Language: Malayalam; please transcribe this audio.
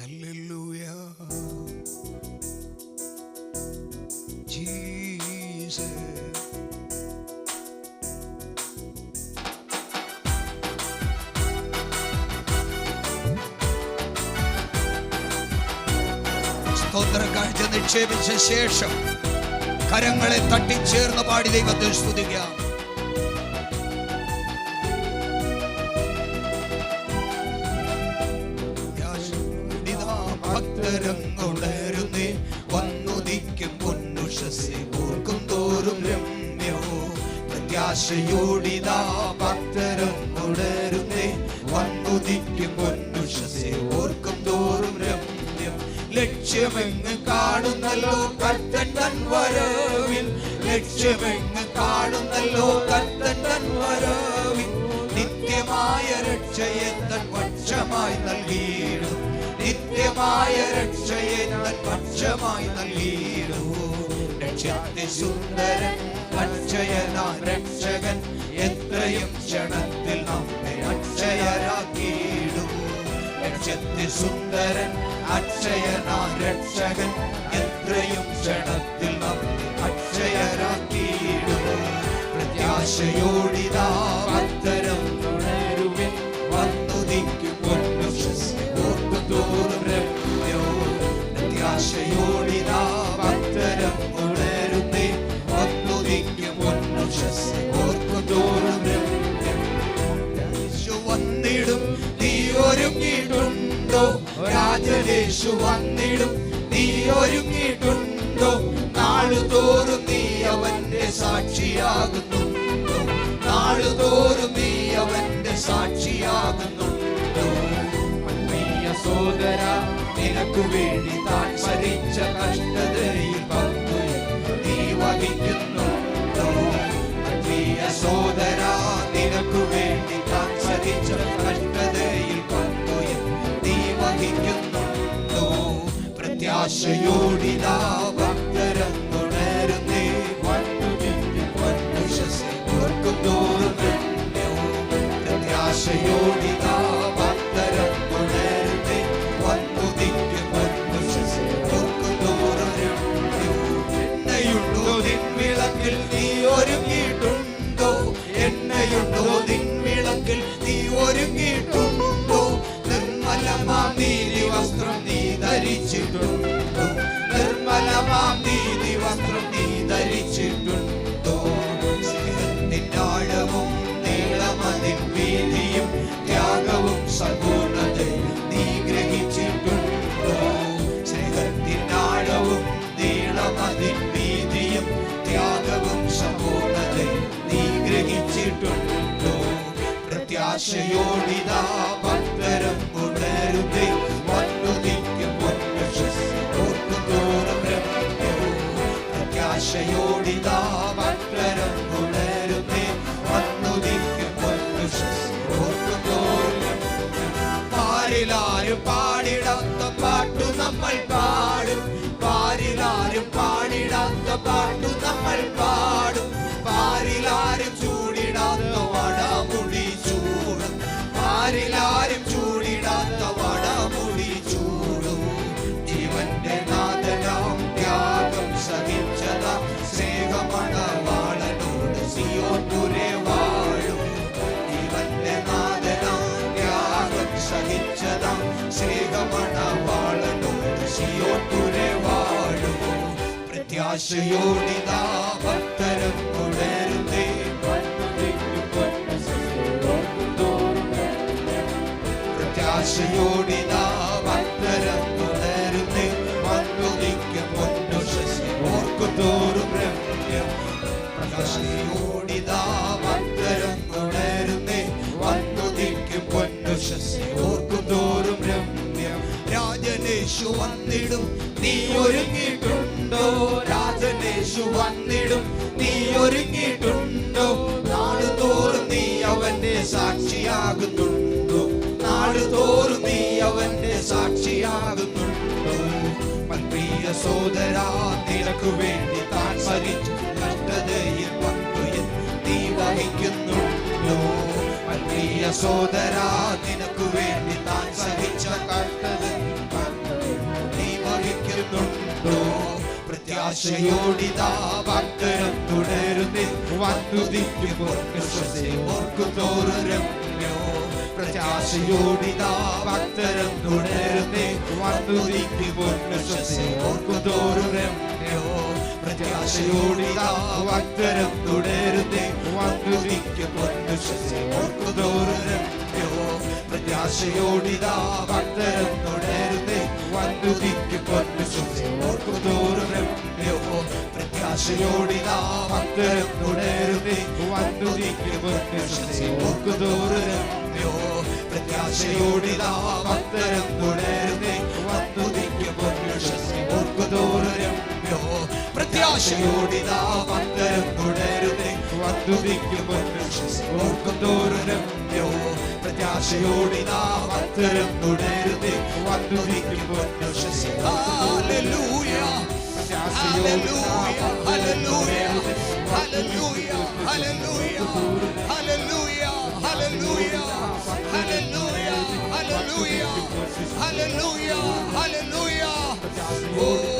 Hallelujah. Jesus. സ്തോത്ര കാഴ്ച നിക്ഷേപിച്ച ശേഷം കരങ്ങളെ തട്ടിച്ചേർന്ന് പാടി ദൈവത്തെ സ്തുതിക്കാം ഭക്തരങ്ങുണരുന്നേ വന്നുദിക്കും പൊന്നുഷസെ ഓർക്കും തോറും രമ്യോ. പ്രത്യാശയോടിതാ ഭക്തരങ്ങുണരുന്നേ വന്നുദിക്കും പൊന്നുഷസെ ഓർക്കും തോറും രമ്യം. ലക്ഷ്യമെങ്ങ് കാണുന്നല്ലോ കർത്തൻ തൻ വരവിൽ. കാണുന്നല്ലോ കർത്തൻ തൻ വരവിൽ. നിത്യമായ രക്ഷയെ തൻ പക്ഷമായി നൽകിയിടും. നിത്യമായ രക്ഷയെ പക്ഷമായി നൽകിയിരുന്നു. രക്ഷത്തെ സുന്ദരൻ അക്ഷയനാ രക്ഷകൻ. എത്രയും ക്ഷണത്തിൽ നമ്മെ അക്ഷയരാക്കിയിടും. രക്ഷത്തെ സുന്ദരൻ അക്ഷയനാ രക്ഷകൻ. എത്രയും ക്ഷണത്തിൽ നമ്മെ അക്ഷയരാക്കിയിടും. പ്രത്യാശയോടിതാ രാജദേശു വന്നിടും. നീ ഒരുങ്ങിയിട്ടുണ്ടോ? നാളുതോറും നീ അവന്റെ സാക്ഷിയാകുന്നുണ്ടോ നാളുതോറും നീ അവന്റെ സാക്ഷിയാകുന്നു. സോദര നിനക്കു വേണ്ടി താൻ സരിച്ച കഷ്ടതയിൽ പങ്കു. നീ വഹിക്കുന്നുണ്ടോ പ്രിയ സോദര നിനക്കു വേണ്ടി താൻ സരിച്ച കഷ്ടതയിൽ പ്രത്യാശയോടിതാ ഭക്തരം തുടരുന്നേ ഓർക്കും തോറും പ്രത്യാശയോടിതാ നിർമ്മലമാം നീതി വസ്ത്രം നീ ധരിച്ചിട്ടുണ്ടോ നിന്നാഴവും നീളമതിൻ വീതിയും ത്യാഗവും സമ്പൂർണതയും നീ ഗ്രഹിച്ചിട്ടുണ്ടോ? സ്നേഹത്തിന്റെ ആഴവും നീളമതിൻ വീതിയും ത്യാഗവും സമ്പൂർണതയും നീ ഗ്രഹിച്ചിട്ടുണ്ടോ? പ്രത്യാശയോടിതാ barco da farinha. പ്രത്യാശയോടിതാ ഭക്തരം ഉണരുന്നേ പ്രത്യാശയോടിതാ ഭക്തരം ഉണരുന്നേ വന്നുദിക്കും പൊന്നുഷസി ഓർക്കുതോറും രമ്യം. പ്രത്യാശയോടിതാ ഭക്തരം വന്നിടും നീ രാജനേശു വന്നിടും നീ ഒരുങ്ങിയിട്ടുണ്ടോ നാളുതോറും നീ അവന്റെ സാക്ഷിയാകുന്നുണ്ടോ. നാളുതോറും നീ അവന്റെ സാക്ഷിയാകുന്നുണ്ടോ. പ്രിയ സോദരാ നിനക്കു വേണ്ടി താൻ സഹിച്ചു കഷ്ടതയിൽ പങ്കുയിൽ നീ വഹിക്കുന്നു പ്രിയ സോദരാ നിനക്കു വേണ്ടി താൻ സഹിച്ച കഷ്ടതയിൽ ആശയോടിതാ വാഗ്ദനം തുടരുന്നേ വന്നുദിക്കുമ്പോൾ കൃഷ്ണനെ ഓർക്കുന്നോരം പ്രത്യാശയോടിതാ ഭക്തരം തുടരുന്നേ വന്നുദിക്കുമ്പോൾ കൃഷ്ണനെ ഓർക്കുന്നോരം പ്രത്യാശയോടിതാ ഭക്തരം തുടരുന്നേ വന്നുദിക്കുമ്പോൾ കൃഷ്ണനെ ഓർക്കുന്നോരം പ്രത്യാശയോടിതാ ഭക്തരം തുടരുന്നേ വന്നുദിക്കുമ്പോൾ കൃഷ്ണനെ ഓർക്കുന്നോരം ആശയോടിതാ മക്കളും തുടരുന്നേ വന്നുതിക്ക് മുന്നോറുകയോ പ്രത്യാശയോടിതാ മക്കളും തുടരുന്നേ വന്നുതിക്ക് മുന്നോറുകയോ പ്രത്യാശയോടിതാ മക്കളും തുടരുന്നേ വന്നുതിക്ക് മുന്നോറുകയോ പ്രത്യാശയോടിതാ മക്കളും തുടരുന്നേ വന്നുതിക്ക് മുന്നോറുകയോ Hallelujah, hallelujah, hallelujah, hallelujah, hallelujah, hallelujah, hallelujah, hallelujah, hallelujah, hallelujah. Oh,